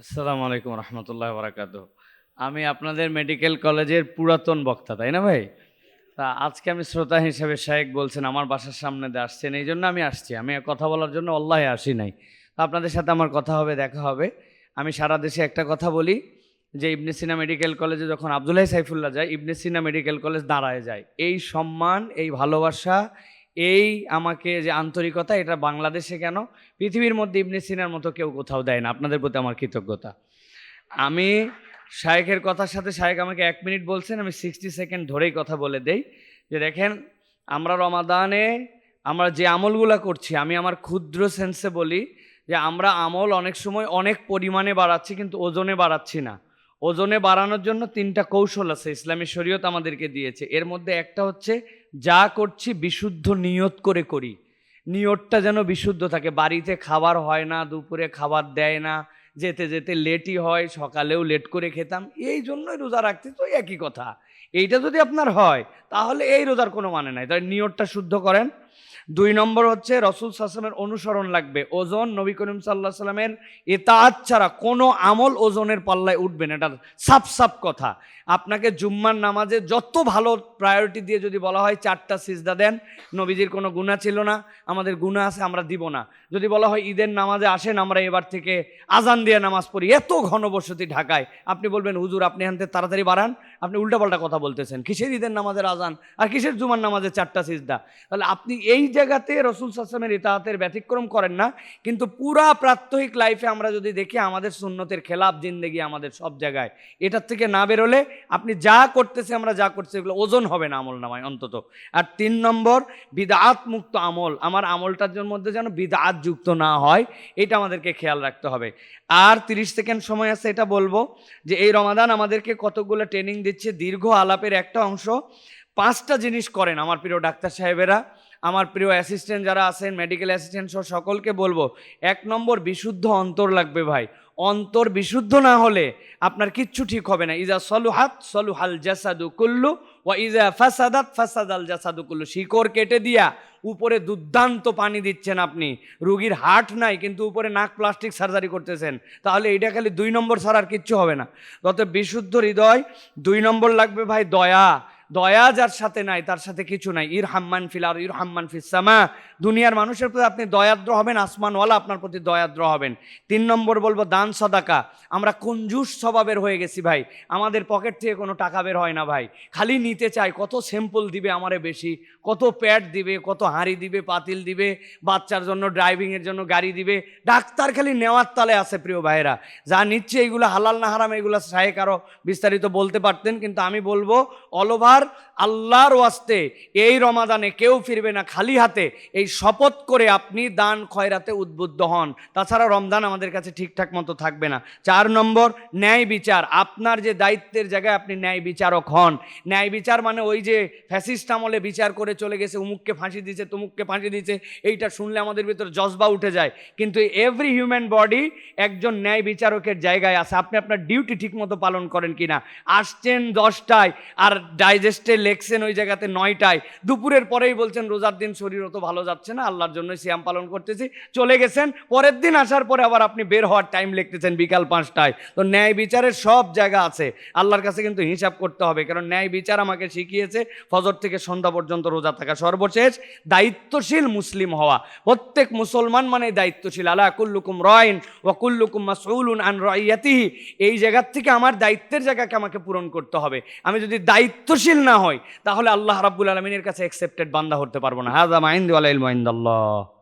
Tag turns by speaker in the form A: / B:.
A: আসসালামু আলাইকুম রহমতুল্লাহ বরাকাত আমি আপনাদের মেডিকেল কলেজের পুরাতন বক্তা, তাই না ভাই? তা আজকে আমি শ্রোতা হিসেবে শায়েক বলছেন, আমার বাসার সামনে দিয়ে আসছেন, এই জন্য আমি আসছি। আমি কথা বলার জন্য অল্লাহে আসি নাই। আপনাদের সাথে আমার কথা হবে, দেখা হবে। আমি সারা দেশে একটা কথা বলি, যে ইবনে সিনা মেডিকেল কলেজে যখন আবদুল্লাহ সাইফুল্লাহ যায়, ইবনে সিনা মেডিকেল কলেজ দাঁড়ায় যায়। এই সম্মান, এই ভালোবাসা এই আমাকে যে আন্তরিকতা, এটা বাংলাদেশে কেন? পৃথিবীর মধ্যে ইবনে সিনার মতো কেউ কোথাও দেয় না। আপনাদের প্রতি আমার কৃতজ্ঞতা। আমি শায়েকের কথার সাথে শায়েক আমাকে এক মিনিট বলছেন, আমি সিক্সটি সেকেন্ড ধরেই কথা বলে দেই। যে দেখেন, আমরা রমাদানে, আমরা যে আমলগুলো করছি, আমি আমার ক্ষুদ্র সেন্সে বলি যে আমরা আমল অনেক সময় অনেক পরিমাণে বাড়াচ্ছি, কিন্তু ওজনে বাড়াচ্ছি না। ওজনে বাড়ানোর জন্য তিনটা কৌশল আছে, ইসলামী শরীয়ত আমাদেরকে দিয়েছে। এর মধ্যে একটা হচ্ছে যা করছি বিশুদ্ধ নিয়ত করে করি। নিয়তটা যেন বিশুদ্ধ থাকে। বাড়িতে খাবার হয় না, দুপুরে খাবার দেয় না, যেতে যেতে লেটই হয়, সকালেও লেট করে খেতাম। এই জন্যই রোজা রাখতে তো একই কথা। এইটা যদি আপনার হয়, তাহলে এই রোজার কোনো মানে নাই। তাই নিয়তটা শুদ্ধ করেন। দুই নম্বর হচ্ছে রসুল সাসলামের অনুসরণ লাগবে। ওজন নবী করিম সাল্লাহ সাল্লামের এতাত ছাড়া কোনো আমল ওজনের পাল্লায় উঠবে না। এটা সাপ সাপ কথা। আপনাকে জুম্মার নামাজে যত ভালো প্রায়োরিটি দিয়ে যদি বলা হয় চারটা সিজদা দেন, নবীজির কোনো গুণা ছিল না, আমাদের গুণা আছে, আমরা দিব না। যদি বলা হয় ঈদের নামাজে আসেন, আমরা এবার থেকে আজান দিয়ে নামাজ পড়ি। এত ঘনবসতি ঢাকায়। আপনি বলবেন, হুজুর, আপনি হানতে তাড়াতাড়ি বাড়ান। আপনি উল্টাপাল্টা কথা বলতেছেন। কিসের ঈদের নামাজের আজান? আর কিসের জুমার নামাজে চারটা সিজদা? তাহলে আপনি এই জায়গাতে রসুল সাসলামের ইতাহাতের ব্যতিক্রম করেন না, কিন্তু পুরা প্রাত্যহিক লাইফে আমরা যদি দেখি আমাদের সুন্নতের খেলাফ জিন্দেগি আমাদের সব জায়গায়, এটার থেকে না বেরোলে আপনি যা করতেছে আমরা যা করছি এগুলো ওজন হবে না আমল নামায় অন্তত। আর তিন নম্বর বিদাত মুক্ত আমল, আমার আমলটার মধ্যে যেন বিদাত যুক্ত না হয়, এটা আমাদেরকে খেয়াল রাখতে হবে। আর তিরিশ সেকেন্ড সময় আছে, এটা বলব যে এই রমাদান আমাদেরকে কতগুলো ট্রেনিং দিচ্ছে, দীর্ঘ আলাপের একটা অংশ, পাঁচটা জিনিস করেন আমার প্রিয় ডাক্তার সাহেবেরা। আমার প্রিয় অ্যাসিস্ট্যান্ট যারা আছেন মেডিকেল অ্যাসিস্ট্যান্ট সহ সকলকে বলব, এক নম্বর বিশুদ্ধ অন্তর লাগবে ভাই। অন্তর বিশুদ্ধ না হলে আপনার কিচ্ছু ঠিক হবে না। ইজা সলুহাত, সলুহাল জাসাদু কুল্লু ও ইজা ফাসাদাত, ফাসাদাল জাসাদু কুল্লু। শিকড় কেটে দিয়া উপরে দুর্দান্ত পানি দিচ্ছেন আপনি। রুগীর হার্ট নাই, কিন্তু উপরে নাক প্লাস্টিক সার্জারি করতেছেন। তাহলে এটা খালি দুই নম্বর ছাড়া আর কিচ্ছু হবে না। তত বিশুদ্ধ হৃদয়, দুই নম্বর লাগবে ভাই দয়া। দয়া যার সাথে নাই, তার সাথে কিছু নাই। ইর হাম্মান ফিল আর ইর হাম্মান ফিসামা দুনিয়ার মানুষের প্রতি আপনি দয়াদ্র হবেন, আসমানওয়ালা আপনার প্রতি দয়াদ্র হবেন। তিন নম্বর বলব, দান সদাকা। আমরা কঞ্জুস স্বভাবের হয়ে গেছি ভাই। আমাদের পকেট থেকে কোনো টাকা বের হয় না ভাই। খালি নিতে চাই, কত স্যাম্পল দিবে আমারে বেশি, কত প্যাড দিবে, কত হাঁড়ি দিবে, পাতিল দিবে, বাচ্চার জন্য ড্রাইভিংয়ের জন্য গাড়ি দিবে। ডাক্তার খালি নেওয়ার তালে আছে প্রিয় ভাইরা যা নিচ্ছে এইগুলো হালাল না হারাম, এগুলো সাহেক আরও বিস্তারিত বলতে পারতেন, কিন্তু আমি বলব অলওভার আল্লাহর ওয়াস্তে এই রমাদানে কেউ ফিরবে না, খালি হাতে। এই শপথ করে আপনি দান খয়রাতে উদ্বুদ্ধ হন। তাছাড়া রমদান আমাদের কাছে ঠিকঠাক মতো থাকবে না। চার নম্বর, ন্যায় বিচার। আপনার যে দায়িত্বের জায়গায় আপনি ন্যায় বিচারক হন। ন্যায় বিচার মানে ওই যে ফ্যাসিস্ট আমলে বিচার করে চলে গেছে, উমুককে ফাঁসি দিয়েছে তুমুককে ফাঁসি দিয়েছে এইটা শুনলে আমাদের ভিতর জজবা উঠে যায়। কিন্তু এভরি হিউম্যান বডি একজন ন্যায় বিচারকের জায়গায় আছে। আপনি আপনার ডিউটি ঠিকমতো পালন করেন কিনা? আসছেন দশটায়, আর ডাইজেস্টে লেখছেন ওই জায়গাতে নয়টায়। দুপুরের পরেই বলছেন, রোজার দিন শরীর অত ভালো যাচ্ছে না, আল্লাহর জন্য সিয়াম পালন করতেছি। চলে গেছেন, পরের দিন আসার পরে আবার আপনি বের হওয়ার টাইম লিখতেছেন বিকাল পাঁচটায়। তো ন্যায় বিচারের সব জায়গা আছে। আল্লাহর কাছে কিন্তু হিসাব করতে হবে, কারণ ন্যায় বিচার আমাকে শিখিয়েছে ফজর থেকে সন্ধ্যা পর্যন্ত রোজা থাকা সর্বশেষ দায়িত্বশীল মুসলিম হওয়া। প্রত্যেক মুসলমান মানে দায়িত্বশীল। আলা কুল্লুকুম রয়ন ও কুল্লুকুম মাসউলুন আন রয়াতিহি এই জায়গার থেকে আমার দায়িত্বের জায়গাকে আমাকে পূরণ করতে হবে। আমি যদি দায়িত্বশীল না হয়, তাহলে আল্লাহ রাব্বুল আলমিনের কাছে অ্যাকসেপ্টেড বান্দা হতে পারব না। হাজা মাইন্দ আল্লাহ